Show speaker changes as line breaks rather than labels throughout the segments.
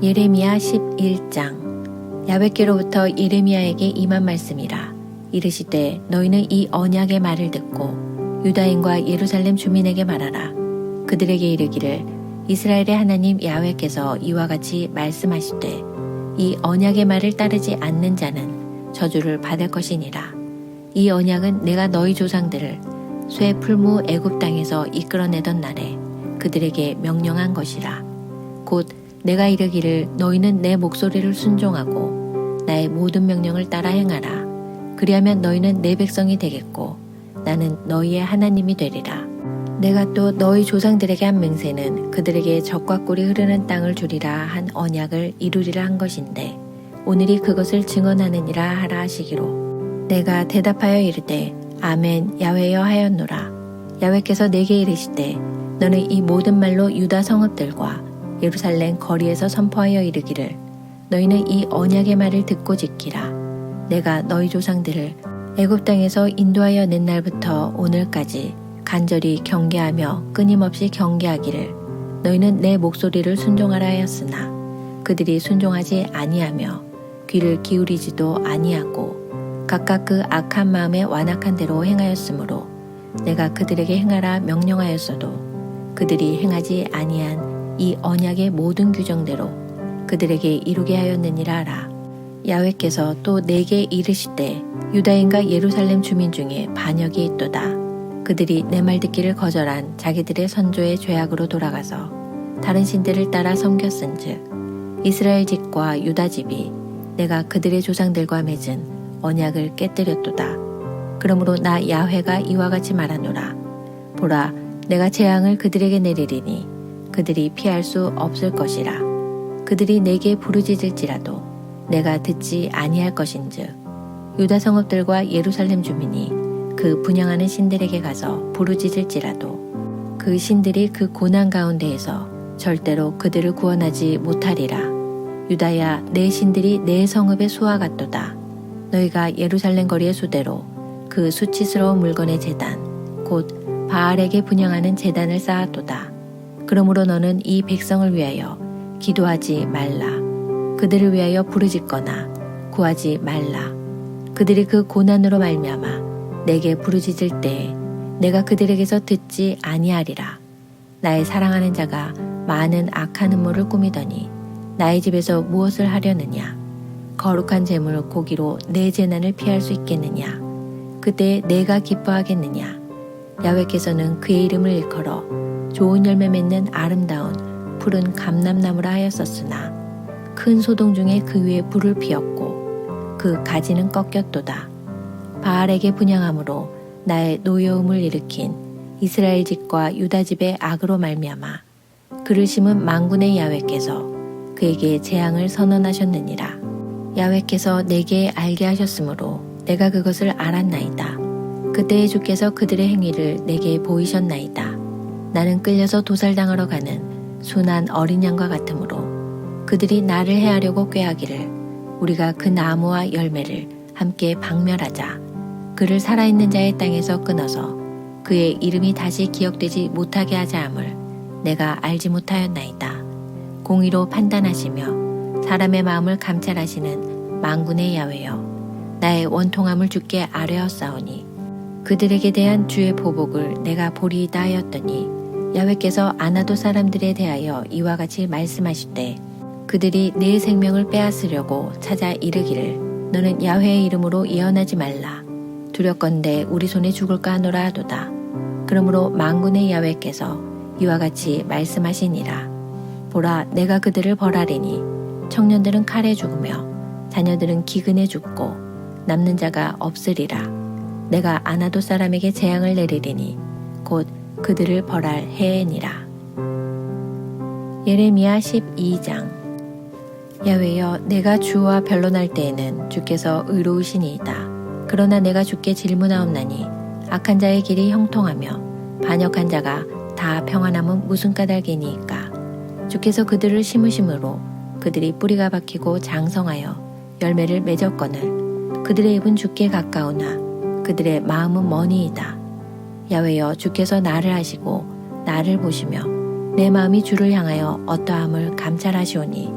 예레미야 11장. 야훼께로부터 예레미야에게 임한 말씀이라. 이르시되 너희는 이 언약의 말을 듣고 유다인과 예루살렘 주민에게 말하라. 그들에게 이르기를 이스라엘의 하나님 야훼께서 이와 같이 말씀하시되 이 언약의 말을 따르지 않는 자는 저주를 받을 것이니라. 이 언약은 내가 너희 조상들을 쇠 풀무 애굽 땅에서 이끌어내던 날에 그들에게 명령한 것이라. 곧 내가 이르기를 너희는 내 목소리를 순종하고 나의 모든 명령을 따라 행하라. 그리하면 너희는 내 백성이 되겠고 나는 너희의 하나님이 되리라. 내가 또 너희 조상들에게 한 맹세는 그들에게 적과 꿀이 흐르는 땅을 주리라 한 언약을 이루리라 한 것인데 오늘이 그것을 증언하느니라 하라 하시기로 내가 대답하여 이르되 아멘 야훼여 하였노라 야훼께서 내게 이르시되 너는 이 모든 말로 유다 성읍들과 예루살렘 거리에서 선포하여 이르기를 너희는 이 언약의 말을 듣고 지키라. 내가 너희 조상들을 애굽 땅에서 인도하여 낸 날부터 오늘까지 간절히 경계하며 끊임없이 경계하기를 너희는 내 목소리를 순종하라 하였으나 그들이 순종하지 아니하며 귀를 기울이지도 아니하고 각각 그 악한 마음에 완악한 대로 행하였으므로 내가 그들에게 행하라 명령하였어도 그들이 행하지 아니한 이 언약의 모든 규정대로 그들에게 이루게 하였느니라 하라. 야훼께서 또 내게 이르시되 유다인과 예루살렘 주민 중에 반역이 있도다. 그들이 내 말 듣기를 거절한 자기들의 선조의 죄악으로 돌아가서 다른 신들을 따라 섬겼은즉 이스라엘 집과 유다 집이 내가 그들의 조상들과 맺은 언약을 깨뜨렸도다. 그러므로 나 야훼가 이와 같이 말하노라. 보라, 내가 재앙을 그들에게 내리리니 그들이 피할 수 없을 것이라. 그들이 내게 부르짖을지라도 내가 듣지 아니할 것인즉 유다 성읍들과 예루살렘 주민이 그 분양하는 신들에게 가서 부르짖을지라도 그 신들이 그 고난 가운데에서 절대로 그들을 구원하지 못하리라. 유다야 내 신들이 내 성읍의 수와 같도다. 너희가 예루살렘 거리의 수대로 그 수치스러운 물건의 재단 곧 바알에게 분양하는 재단을 쌓았도다. 그러므로 너는 이 백성을 위하여 기도하지 말라. 그들을 위하여 부르짖거나 구하지 말라. 그들이 그 고난으로 말미암아 내게 부르짖을 때에 내가 그들에게서 듣지 아니하리라. 나의 사랑하는 자가 많은 악한 음모를 꾸미더니 나의 집에서 무엇을 하려느냐? 거룩한 재물 고기로 내 재난을 피할 수 있겠느냐? 그때 내가 기뻐하겠느냐? 야훼께서는 그의 이름을 일컬어 좋은 열매 맺는 아름다운 푸른 감람나무라 하였었으나 큰 소동 중에 그 위에 불을 피웠고 그 가지는 꺾였도다. 바알에게 분양함으로 나의 노여움을 일으킨 이스라엘 집과 유다 집의 악으로 말미암아 그를 심은 망군의 야훼께서 그에게 재앙을 선언하셨느니라. 야훼께서 내게 알게 하셨으므로 내가 그것을 알았나이다. 그때에 주께서 그들의 행위를 내게 보이셨나이다. 나는 끌려서 도살당하러 가는 순한 어린 양과 같으므로 그들이 나를 해하려고 꾀하기를 우리가 그 나무와 열매를 함께 박멸하자. 그를 살아있는 자의 땅에서 끊어서 그의 이름이 다시 기억되지 못하게 하자 함을 내가 알지 못하였나이다. 공의로 판단하시며 사람의 마음을 감찰하시는 망군의 야훼여 나의 원통함을 주께 아뢰었사오니 그들에게 대한 주의 보복을 내가 보리이다 하였더니 야훼께서 아나도 사람들에 대하여 이와 같이 말씀하실 때 그들이 내 생명을 빼앗으려고 찾아 이르기를 너는 야훼의 이름으로 예언하지 말라. 두렵건대 우리 손에 죽을까 하노라 하도다. 그러므로 망군의 야훼께서 이와 같이 말씀하시니라. 보라 내가 그들을 벌하리니 청년들은 칼에 죽으며 자녀들은 기근에 죽고 남는 자가 없으리라. 내가 아나도 사람에게 재앙을 내리리니 곧 그들을 벌할 해에니라. 예레미야 12장 야외여 내가 주와 변론할 때에는 주께서 의로우시니이다. 그러나 내가 주께 질문하옵나니 악한 자의 길이 형통하며 반역한 자가 다 평안함은 무슨 까닭이니이까. 주께서 그들을 심으심으로 그들이 뿌리가 박히고 장성하여 열매를 맺었거늘 그들의 입은 주께 가까우나 그들의 마음은 머니이다. 야외여 주께서 나를 하시고 나를 보시며 내 마음이 주를 향하여 어떠함을 감찰하시오니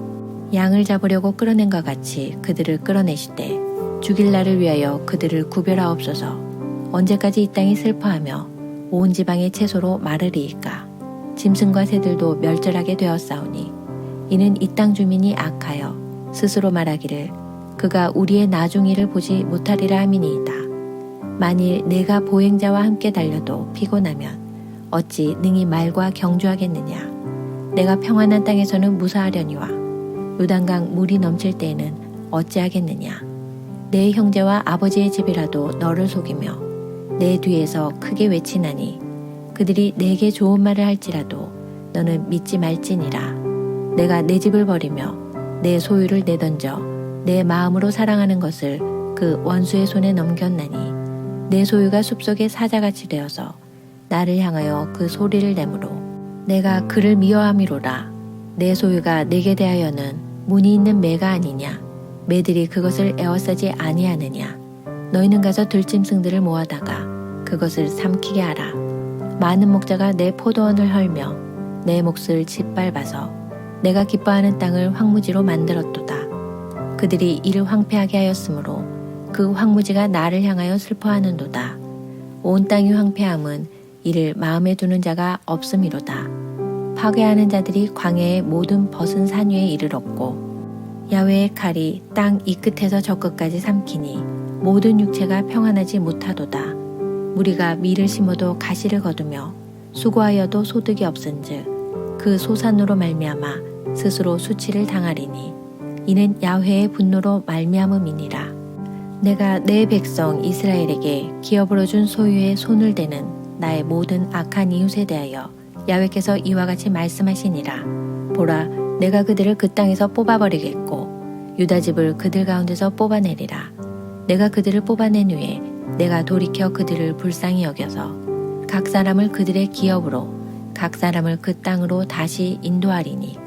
양을 잡으려고 끌어낸 것 같이 그들을 끌어내시되 죽일 날을 위하여 그들을 구별하옵소서 언제까지 이 땅이 슬퍼하며 온 지방의 채소로 마르리이까 짐승과 새들도 멸절하게 되었사오니 이는 이 땅 주민이 악하여 스스로 말하기를 그가 우리의 나중일을 보지 못하리라 함이니이다. 만일 내가 보행자와 함께 달려도 피곤하면 어찌 능히 말과 경주하겠느냐. 내가 평안한 땅에서는 무사하려니와 요단강 물이 넘칠 때에는 어찌하겠느냐. 내 형제와 아버지의 집이라도 너를 속이며 내 뒤에서 크게 외치나니 그들이 내게 좋은 말을 할지라도 너는 믿지 말지니라. 내가 내 집을 버리며 내 소유를 내던져 내 마음으로 사랑하는 것을 그 원수의 손에 넘겼나니 내 소유가 숲속의 사자같이 되어서 나를 향하여 그 소리를 내므로 내가 그를 미워함이로라. 내 소유가 내게 대하여는 문이 있는 매가 아니냐? 매들이 그것을 에워싸지 아니하느냐? 너희는 가서 들짐승들을 모아다가 그것을 삼키게 하라. 많은 목자가 내 포도원을 헐며 내 몫을 짓밟아서 내가 기뻐하는 땅을 황무지로 만들었도다. 그들이 이를 황폐하게 하였으므로 그 황무지가 나를 향하여 슬퍼하는도다. 온 땅이 황폐함은 이를 마음에 두는 자가 없음이로다. 파괴하는 자들이 광야의 모든 벗은 산 위에 이르렀고 야외의 칼이 땅 이 끝에서 저 끝까지 삼키니 모든 육체가 평안하지 못하도다. 무리가 밀을 심어도 가시를 거두며 수고하여도 소득이 없은즉 그 소산으로 말미암아 스스로 수치를 당하리니 이는 야훼의 분노로 말미암음이니라. 내가 내 백성 이스라엘에게 기업으로 준 소유의 손을 대는 나의 모든 악한 이웃에 대하여 야훼께서 이와 같이 말씀하시니라. 보라, 내가 그들을 그 땅에서 뽑아버리겠고 유다 집을 그들 가운데서 뽑아내리라. 내가 그들을 뽑아낸 후에 내가 돌이켜 그들을 불쌍히 여겨서 각 사람을 그들의 기업으로 각 사람을 그 땅으로 다시 인도하리니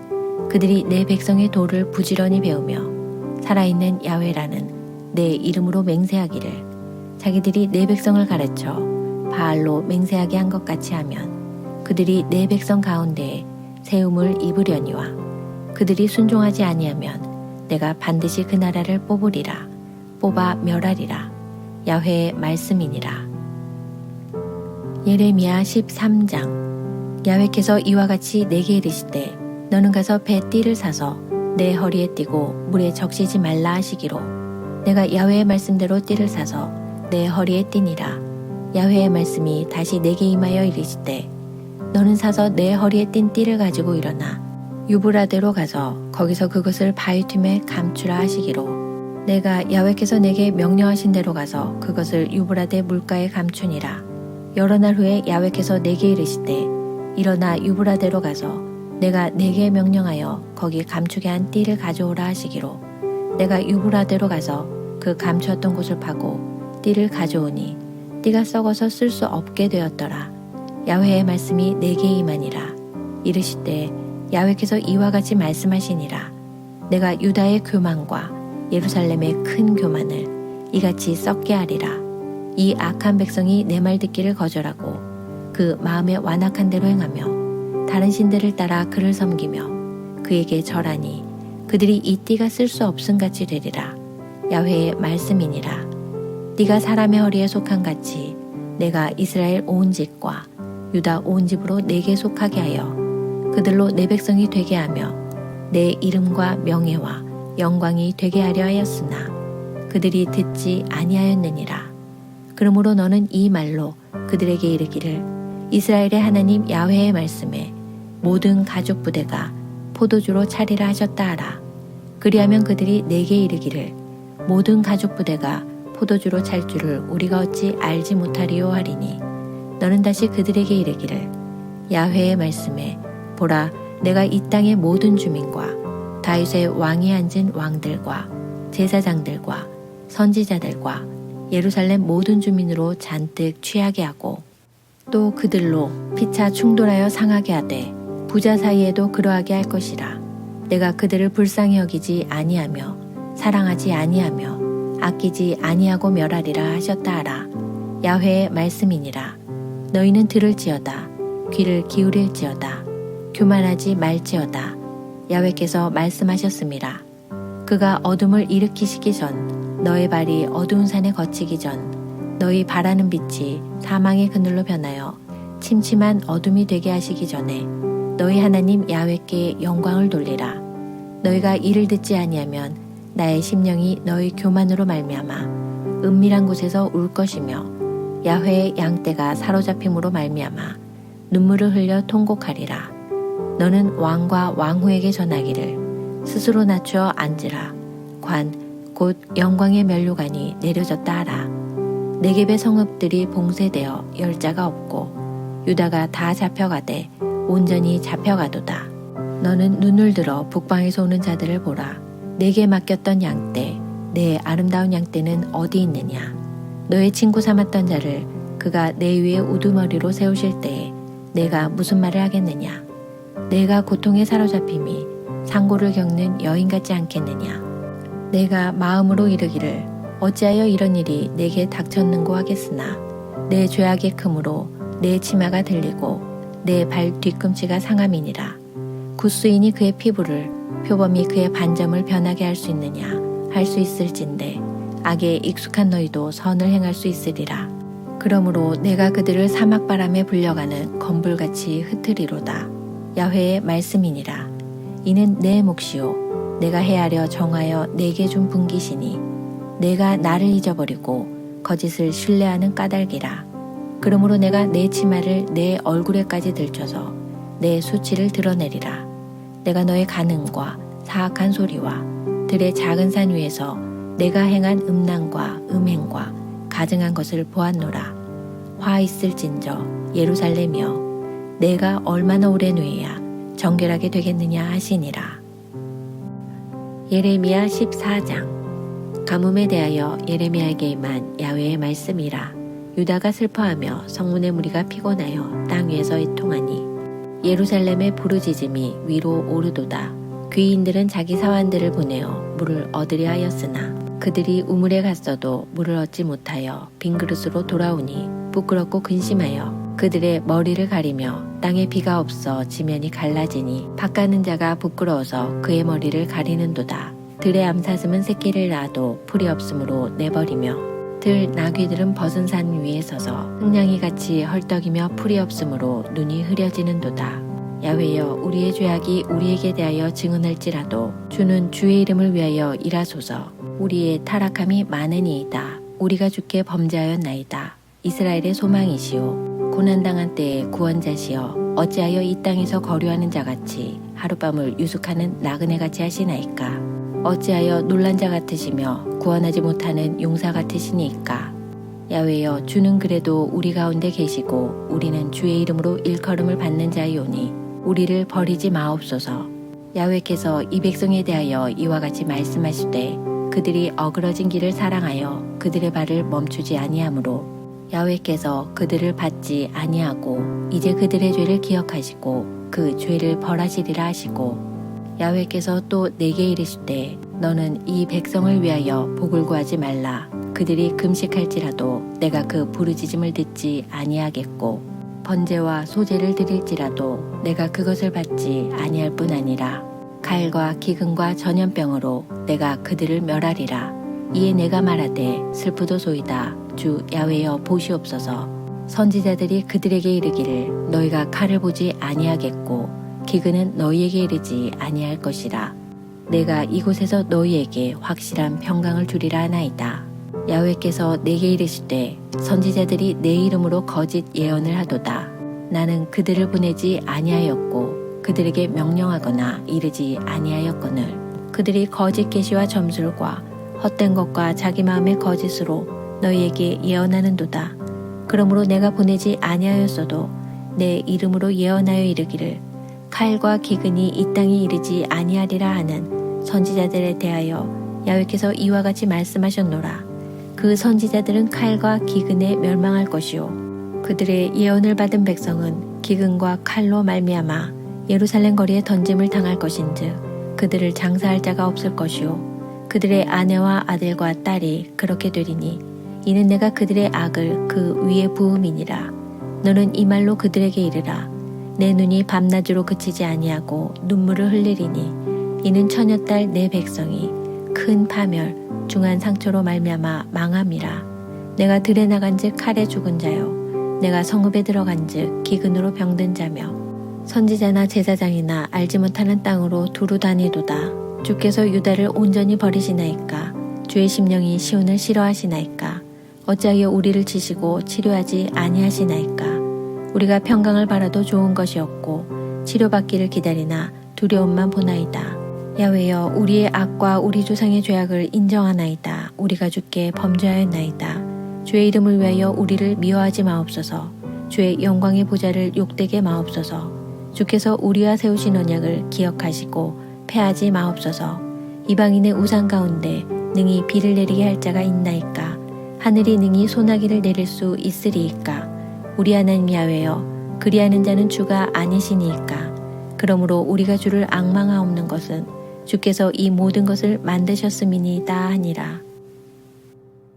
그들이 내 백성의 도를 부지런히 배우며 살아있는 야훼라는 내 이름으로 맹세하기를. 자기들이 내 백성을 가르쳐 바알로 맹세하게 한 것 같이 하면 그들이 내 백성 가운데에 세움을 입으려니와 그들이 순종하지 아니하면 내가 반드시 그 나라를 뽑으리라. 뽑아 멸하리라. 야훼의 말씀이니라. 예레미야 13장. 야훼께서 이와 같이 내게 이르시되 너는 가서 배 띠를 사서 내 허리에 띠고 물에 적시지 말라 하시기로 내가 야훼의 말씀대로 띠를 사서 내 허리에 띠니라. 야훼의 말씀이 다시 내게 임하여 이르시되 너는 사서 내 허리에 띈 띠를 가지고 일어나 유브라데로 가서 거기서 그것을 바위 틈에 감추라 하시기로. 내가 야훼께서 내게 명령하신 대로 가서 그것을 유브라데 물가에 감추니라. 여러 날 후에 야훼께서 내게 이르시되 일어나 유브라데로 가서 내가 내게 명령하여 거기 감추게 한 띠를 가져오라 하시기로 내가 유브라데로 가서 그 감추었던 곳을 파고 띠를 가져오니 띠가 썩어서 쓸 수 없게 되었더라. 야훼의 말씀이 내게 임하니라. 이르시되 야훼께서 이와 같이 말씀하시니라. 내가 유다의 교만과 예루살렘의 큰 교만을 이같이 썩게 하리라. 이 악한 백성이 내 말 듣기를 거절하고 그 마음에 완악한 대로 행하며 다른 신들을 따라 그를 섬기며 그에게 절하니 그들이 이 띠가 쓸 수 없음 같이 되리라. 야훼의 말씀이니라. 띠가 사람의 허리에 속한 같이 내가 이스라엘 온 집과 유다 온 집으로 내게 속하게 하여 그들로 내 백성이 되게 하며 내 이름과 명예와 영광이 되게 하려 하였으나 그들이 듣지 아니하였느니라. 그러므로 너는 이 말로 그들에게 이르기를 이스라엘의 하나님 야훼의 말씀에 모든 가족 부대가 포도주로 차리라 하셨다 하라. 그리하면 그들이 내게 이르기를 모든 가족 부대가 포도주로 찰 줄을 우리가 어찌 알지 못하리요 하리니 너는 다시 그들에게 이르기를 야훼의 말씀에 보라 내가 이 땅의 모든 주민과 다윗의 왕이 앉은 왕들과 제사장들과 선지자들과 예루살렘 모든 주민으로 잔뜩 취하게 하고 또 그들로 피차 충돌하여 상하게 하되 부자 사이에도 그러하게 할 것이라. 내가 그들을 불쌍히 여기지 아니하며 사랑하지 아니하며 아끼지 아니하고 멸하리라 하셨다 하라. 야훼의 말씀이니라. 너희는 들을지어다. 귀를 기울일지어다. 교만하지 말지어다. 야외께서 말씀하셨습니다. 그가 어둠을 일으키시기 전 너의 발이 어두운 산에 거치기 전 너희 바라는 빛이 사망의 그늘로 변하여 침침한 어둠이 되게 하시기 전에 너희 하나님 야외께 영광을 돌리라. 너희가 이를 듣지 아니하면 나의 심령이 너희 교만으로 말미암아 은밀한 곳에서 울 것이며 야훼의 양떼가 사로잡힘으로 말미암아 눈물을 흘려 통곡하리라. 너는 왕과 왕후에게 전하기를 스스로 낮추어 앉으라. 관 곧 영광의 면류관이 내려졌다 하라. 내geb의 성읍들이 봉쇄되어 열자가 없고 유다가 다 잡혀가되 온전히 잡혀가도다. 너는 눈을 들어 북방에서 오는 자들을 보라. 내게 맡겼던 양떼, 내 아름다운 양떼는 어디 있느냐? 너의 친구 삼았던 자를 그가 내 위에 우두머리로 세우실 때에 내가 무슨 말을 하겠느냐? 내가 고통에 사로잡힘이 상고를 겪는 여인 같지 않겠느냐? 내가 마음으로 이르기를 어찌하여 이런 일이 내게 닥쳤는고 하겠으나 내 죄악의 크므로 내 치마가 들리고 내 발 뒤꿈치가 상함이니라. 구스인이 그의 피부를 표범이 그의 반점을 변하게 할 수 있느냐 할 수 있을진데 악에 익숙한 너희도 선을 행할 수 있으리라. 그러므로 내가 그들을 사막 바람에 불려가는 건불같이 흩으리로다. 야훼의 말씀이니라. 이는 내 몫이요 내가 헤아려 정하여 내게 준 분기시니 내가 나를 잊어버리고 거짓을 신뢰하는 까닭이라. 그러므로 내가 내 치마를 내 얼굴에까지 들쳐서 내 수치를 드러내리라. 내가 너의 가능과 사악한 소리와 들의 작은 산 위에서 내가 행한 음란과 음행과 가증한 것을 보았노라. 화 있을진저 예루살렘이여 내가 얼마나 오래 누해야 정결하게 되겠느냐 하시니라. 예레미야 14장 가뭄에 대하여 예레미야에게 임한 야훼의 말씀이라 유다가 슬퍼하며 성문의 무리가 피곤하여 땅 위에서 이통하니 예루살렘의 부르짖음이 위로 오르도다 귀인들은 자기 사환들을 보내어 물을 얻으려 하였으나 그들이 우물에 갔어도 물을 얻지 못하여 빈 그릇으로 돌아오니 부끄럽고 근심하여 그들의 머리를 가리며 땅에 비가 없어 지면이 갈라지니 밭가는 자가 부끄러워서 그의 머리를 가리는도다. 들의 암사슴은 새끼를 낳아도 풀이 없으므로 내버리며 들 나귀들은 벗은 산 위에 서서 흑냥이 같이 헐떡이며 풀이 없으므로 눈이 흐려지는도다. 야외여 우리의 죄악이 우리에게 대하여 증언할지라도 주는 주의 이름을 위하여 일하소서 우리의 타락함이 많으니이다. 우리가 주께 범죄하였나이다. 이스라엘의 소망이시오. 고난당한 때에 구원자시여 어찌하여 이 땅에서 거류하는 자같이 하룻밤을 유숙하는 나그네같이 하시나이까 어찌하여 놀란 자 같으시며 구원하지 못하는 용사 같으시니까? 야외여 주는 그래도 우리 가운데 계시고 우리는 주의 이름으로 일컬음을 받는 자이오니 우리를 버리지 마옵소서. 야외께서 이 백성에 대하여 이와 같이 말씀하시되 그들이 어그러진 길을 사랑하여 그들의 발을 멈추지 아니하므로 야훼께서 그들을 받지 아니하고 이제 그들의 죄를 기억하시고 그 죄를 벌하시리라 하시고 야훼께서 또 내게 이르시되 너는 이 백성을 위하여 복을 구하지 말라. 그들이 금식할지라도 내가 그 부르짖음을 듣지 아니하겠고 번제와 소제를 드릴지라도 내가 그것을 받지 아니할 뿐 아니라 칼과 기근과 전염병으로 내가 그들을 멸하리라. 이에 내가 말하되 슬프도소이다. 주 야외여 보시옵소서. 선지자들이 그들에게 이르기를 너희가 칼을 보지 아니하겠고 기근은 너희에게 이르지 아니할 것이라. 내가 이곳에서 너희에게 확실한 평강을 주리라 하나이다. 야외께서 내게 이르시되 선지자들이 내 이름으로 거짓 예언을 하도다. 나는 그들을 보내지 아니하였고 그들에게 명령하거나 이르지 아니하였거늘. 그들이 거짓 계시와 점술과 헛된 것과 자기 마음의 거짓으로 너희에게 예언하는도다. 그러므로 내가 보내지 아니하였어도 내 이름으로 예언하여 이르기를 칼과 기근이 이 땅에 이르지 아니하리라 하는 선지자들에 대하여 야훼께서 이와 같이 말씀하셨노라. 그 선지자들은 칼과 기근에 멸망할 것이요 그들의 예언을 받은 백성은 기근과 칼로 말미암아 예루살렘 거리에 던짐을 당할 것인즉 그들을 장사할 자가 없을 것이요 그들의 아내와 아들과 딸이 그렇게 되리니 이는 내가 그들의 악을 그 위에 부음이니라. 너는 이 말로 그들에게 이르라. 내 눈이 밤낮으로 그치지 아니하고 눈물을 흘리리니 이는 처녀딸 내 백성이 큰 파멸 중한 상처로 말미암아 망함이라. 내가 들에 나간즉 칼에 죽은 자요. 내가 성읍에 들어간즉 기근으로 병든 자며. 선지자나 제사장이나 알지 못하는 땅으로 두루 다니도다. 주께서 유다를 온전히 버리시나이까? 주의 심령이 시온을 싫어하시나이까? 어찌하여 우리를 치시고 치료하지 아니하시나이까 우리가 평강을 바라도 좋은 것이었고 치료받기를 기다리나 두려움만 보나이다. 야외여 우리의 악과 우리 조상의 죄악을 인정하나이다. 우리가 주께 범죄하였나이다. 주의 이름을 위하여 우리를 미워하지 마옵소서. 주의 영광의 보좌를 욕되게 마옵소서. 주께서 우리와 세우신 언약을 기억하시고 패하지 마옵소서. 이방인의 우상 가운데 능히 비를 내리게 할 자가 있나이까? 하늘이 능히 소나기를 내릴 수 있으리이까 우리 하나님 야외여 그리하는 자는 주가 아니시니이까. 그러므로 우리가 주를 악망하옵는 것은 주께서 이 모든 것을 만드셨음이니이다 하니라